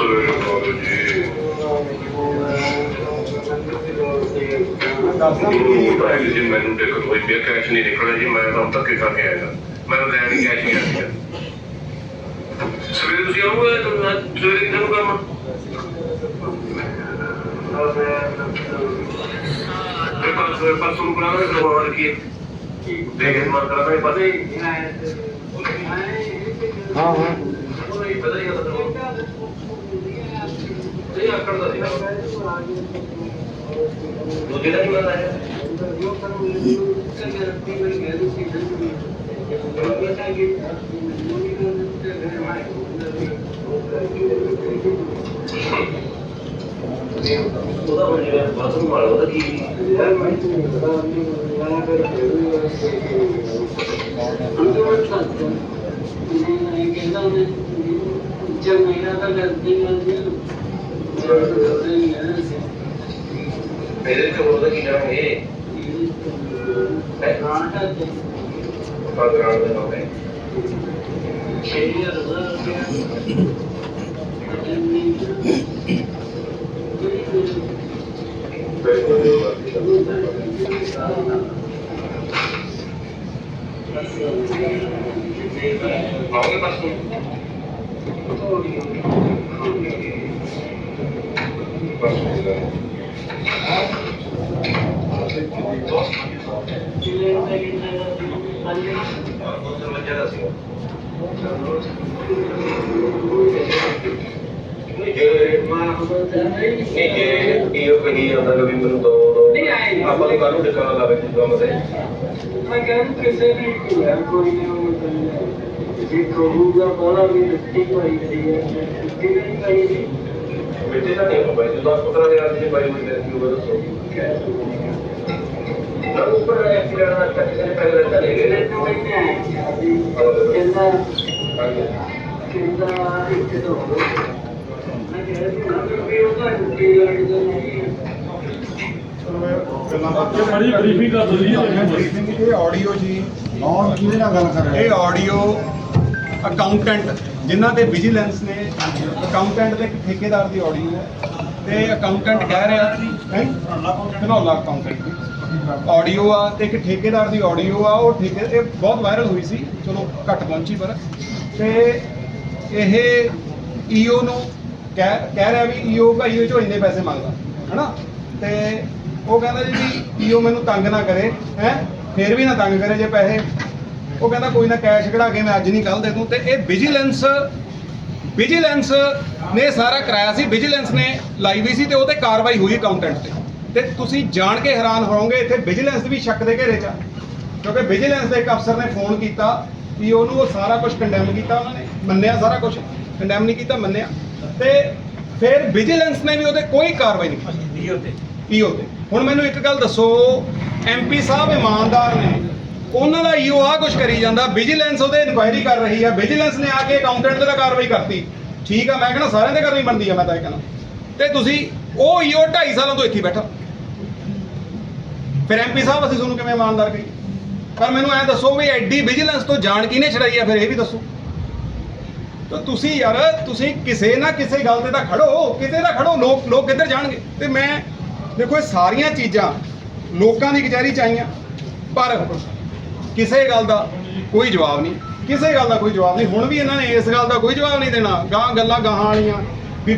Barcode ਕੋ ਚੱਕਣ ਤੋਂ ਪਹਿਲਾਂ ਤਿੰਨ ਭਾਈ ਜੀ, percent ਭਾਈ ਜੀ। ਮਾਈਕ ਤੋਂ ਸਾਹਮਣੇ ਕੀ ਆ ਮਾਈਕ ਤੋਂ ਹਲੋ ਉਸੇ ਭਾਈ ਕੀ ਮਗਰ ਜੀ ਮੈਨੂੰ ਦੇਖੋ ਕੋਈ ਵੀ ਕੈਸ਼ ਨਹੀਂ ਨਿਕਲਿਆ ਜੀ ਮੈਂ ਤਾਂ ਧੱਕੇ ਖਾ ਕੇ ਆਇਆ ਮੈਂ ਤਾਂ ਲੈਣ ਹੀ ਕੈਸ਼ ਨਹੀਂ ਆਇਆ ਸਵੇਰੇ ਤੁਸੀਂ ਆਉਂਗੇ ਤਾਂ ਮੈਂ ਸਵੇਰੇ ਕਿੱਥੇ ਨੂੰ ਕੰਮ ਤੇ ਪਾਸ ਪਾਸ ਨੂੰ ਬਣਾ ਕੇ ਦਵਾਉਣ ਕੀ ਦੇਖ ਮਾਰ ਕਰਾ ਮੈਂ ਪਤਾ ਹੀ ਹਾਂ ਹਾਂ ਉਹ ਨਹੀਂ ਪਤਾ ਹੀ ਹੈ ਤਾਂ ਤੇ ਆਕੜ ਦਾ ਸੀ ਦੂਜੇ ਦਾ ਨਹੀਂ ਪਤਾ ਹੈ ਉਹਦਾ ਹੁਣ ਜਿਹੜਾ ਬਾਥਰੂਮ ਵਾਲਾ ਉਹਦਾ ਕੀ ਇਹਦੇ ਤੇ ਉਹਦਾ ਕੀ ਕਰਾਂਗੇ ਹੈ ਬਾਗਰਾਉਂਡ ਦੇ ਨਾਮ ਹੈ ਆਓਗੇ ਬਸ ਨਹੀਂ ਜੇ ਇਹ ਕਹੀ ਜਾਂਦਾ ਮੈਨੂੰ ਦੋ ਦੋ ਨੂੰ ਤੇ ਨੇ ਕਿਹਾ ਨਹੀਂ ਕਰਨਾ ਜੇ ਕਹੂਗਾ ਬੜਾ ਵੀ ਮਿੱਟੀ ਪਾਈ ਗਈ ਹੈ ਮਿੱਟੀ ਨਹੀਂ ਦਾ ਨਹੀਂ ਹੋਵੇ ਦੇ ਬਾਈ ਤੇ ਦੱਸੋ ਨਾ। ਉੱਪਰ ਐਕਸੀਡੈਂਟ ਨਾਲ ਕਿਸੇ ਨੇ ਪਹਿਲਾਂ ਚਲੇ ਇਹਨੇ ਗਏ ਤੋਂ ਕਹਿੰਦੇ ਕਹਿੰਦਾ ਇੱਕ ਦੋ ਮੈਂ ਕਹਿੰਦਾ ਵੀ ਉਹਦਾ ਮਿੱਟੀ ਲੱਗ ਨਹੀਂ ਬਰੀਫਿੰਗ ਕਰ ਦੋ ਜੀ ਬਰੀਫਿੰਗ ਇਹ ਆਡੀਓ ਜੀ ਕੌਣ ਕਿਹਦੇ ਨਾਲ ਗੱਲ ਕਰ ਰਿਹਾ? ਇਹ ਆਡੀਓ ਅਕਾਊਂਟੈਂਟ ਜਿਨ੍ਹਾਂ ਦੇ ਵਿਜੀਲੈਂਸ ਨੇ ਅਕਾਊਂਟੈਂਟ ਦੇ ਇੱਕ ਠੇਕੇਦਾਰ ਦੀ ਆਡੀਓ ਹੈ। ਤੇ ਅਕਾਊਂਟੈਂਟ ਕਹਿ ਰਿਹਾ ਹੈ? ਧਨੌਲਾ ਅਕਾਊਂਟੈਂਟ ਦੀ ਆਡੀਓ ਆ ਤੇ ਇੱਕ ਠੇਕੇਦਾਰ ਦੀ ਆਡੀਓ ਆ, ਉਹ ਠੇਕੇ, ਇਹ ਬਹੁਤ ਵਾਇਰਲ ਹੋਈ ਸੀ। ਚਲੋ, ਘੱਟ ਪਹੁੰਚੀ ਪਰ। ਤੇ ਇਹ ਈਓ ਨੂੰ ਕਹਿ ਕਹਿ ਰਿਹਾ ਵੀ ਈਓ ਭਾਈ, ਇਹ ਚੋਂ ਇੰਨੇ ਪੈਸੇ ਮੰਗਦਾ, ਹਨਾ? ਤੇ ਉਹ ਕਹਿੰਦਾ ਜੀ ਵੀ ਈਓ ਮੈਨੂੰ ਤੰਗ ਨਾ ਕਰੇ, ਹੈ? ਫੇਰ ਵੀ ਨਾ ਤੰਗ ਕਰੇ ਜੇ ਪੈਸੇ। ਉਹ ਕਹਿੰਦਾ ਕੋਈ ਨਾ ਕੈਸ਼ ਕਢਾ ਕੇ ਮੈਂ ਅੱਜ ਨਹੀਂ ਕੱਲ ਦੇ ਦੂੰ। ਤੇ ਇਹ ਵਿਜੀਲੈਂਸ ਵਿਜੀਲੈਂਸ ਨੇ ਸਾਰਾ ਕਰਾਇਆ ਸੀ। ਵਿਜੀਲੈਂਸ ਨੇ ਲਾਈ ਵੀ ਸੀ ਤੇ ਉਹ ਤੇ ਕਾਰਵਾਈ ਹੋਈ ਅਕਾਊਂਟੈਂਟ ਤੇ। ਤੇ ਤੁਸੀਂ ਜਾਣ ਕੇ ਹੈਰਾਨ ਹੋਵੋਗੇ ਇੱਥੇ ਵਿਜੀਲੈਂਸ ਵੀ ਸ਼ੱਕ ਦੇ ਘੇਰੇ 'ਚ ਆ। ਕਿਉਂਕਿ ਵਿਜੀਲੈਂਸ ਦੇ ਇੱਕ ਅਫਸਰ ਨੇ ਫੋਨ ਕੀਤਾ ਵੀ ਉਹਨੂੰ ਉਹ ਸਾਰਾ ਕੁਝ ਕੰਡੈਮ ਕੀਤਾ ਉਹਨਾਂ ਨੇ। ਮੰਨਿਆ ਸਾਰਾ ਕੁਝ ਕੰਡੈਮ ਨਹੀਂ ਕੀਤਾ ਮੰਨਿਆ। ਤੇ ਫਿਰ ਵਿਜੀਲੈਂਸ ਨੇ ਵੀ ਉਹਦੇ ਕੋਈ ਕਾਰਵਾਈ ਨਹੀਂ ਕੀਤੀ। ਈਓ ਤੇ ਹੁਣ ਮੈਨੂੰ ਇੱਕ ਗੱਲ ਦੱਸੋ ਐਮਪੀ ਸਾਹਿਬ ਇਮਾਨਦਾਰ ਨੇ। ਉਹਨਾਂ ਦਾ ਈਓ ਆ ਕੁਝ ਕਰੀ ਜਾਂਦਾ ਵਿਜੀਲੈਂਸ ਉਹਦੇ ਇਨਕੁਆਇਰੀ ਕਰ ਰਹੀ ਆ ਵਿਜੀਲੈਂਸ ਨੇ ਆ ਕੇ ਅਕਾਊਂਟੈਂਟ ਤੇ ਤਾਂ ਕਾਰਵਾਈ ਕਰਤੀ। ਠੀਕ ਆ, ਮੈਂ ਕਹਿੰਦਾ ਸਾਰਿਆਂ ਤੇ ਕਰਨੀ ਬਣਦੀ ਆ, ਮੈਂ ਤਾਂ ਇਹ ਕਹਿੰਦਾ। ਤੇ ਤੁਸੀਂ ਉਹ ਈਓ 2.5 ਸਾਲਾਂ ਤੋਂ ਇੱਥੇ ਬੈਠਾ। ਫਿਰ ਐਮਪੀ ਸਾਹਿਬ, ਅਸੀਂ ਤੁਹਾਨੂੰ ਕਿਵੇਂ ਇਮਾਨਦਾਰ ਕਹੀਏ ਪਰ ਮੈਨੂੰ ਐਂ ਦੱਸੋ ਵੀ ਐਡੀ ਵਿਜੀਲੈਂਸ ਤੋਂ ਜਾਣ ਕਿਹਨੇ ਛੜਾਈ ਆ, ਫਿਰ ਇਹ ਵੀ ਦੱਸੋ। ਤਾਂ ਤੁਸੀਂ ਯਾਰ, ਤੁਸੀਂ ਕਿਸੇ ਨਾ ਕਿਸੇ ਗੱਲ ਤੇ ਤਾਂ ਖੜੋ ਕਿਤੇ ਤਾਂ ਖੜੋ, ਲੋਕ ਲੋਕ ਕਿੱਧਰ ਜਾਣਗੇ? ਤੇ ਮੈਂ ਦੇਖੋ, ਇਹ ਸਾਰੀਆਂ ਚੀਜ਼ਾਂ ਲੋਕਾਂ ਦੀ ਕਚਹਿਰੀ ਚ ਆਈਆਂ, ਪਰ ਕਿਸੇ ਗੱਲ ਦਾ ਕੋਈ ਜਵਾਬ ਨਹੀਂ, ਕਿਸੇ ਗੱਲ ਦਾ ਕੋਈ ਜਵਾਬ ਨਹੀਂ। ਹੁਣ ਵੀ ਇਹਨਾਂ ਨੇ ਇਸ ਗੱਲ ਦਾ ਕੋਈ ਜਵਾਬ ਨਹੀਂ ਦੇਣਾ। ਗਾਂ ਗੱਲਾਂ ਗਾਹਾਂ ਵਾਲੀਆਂ।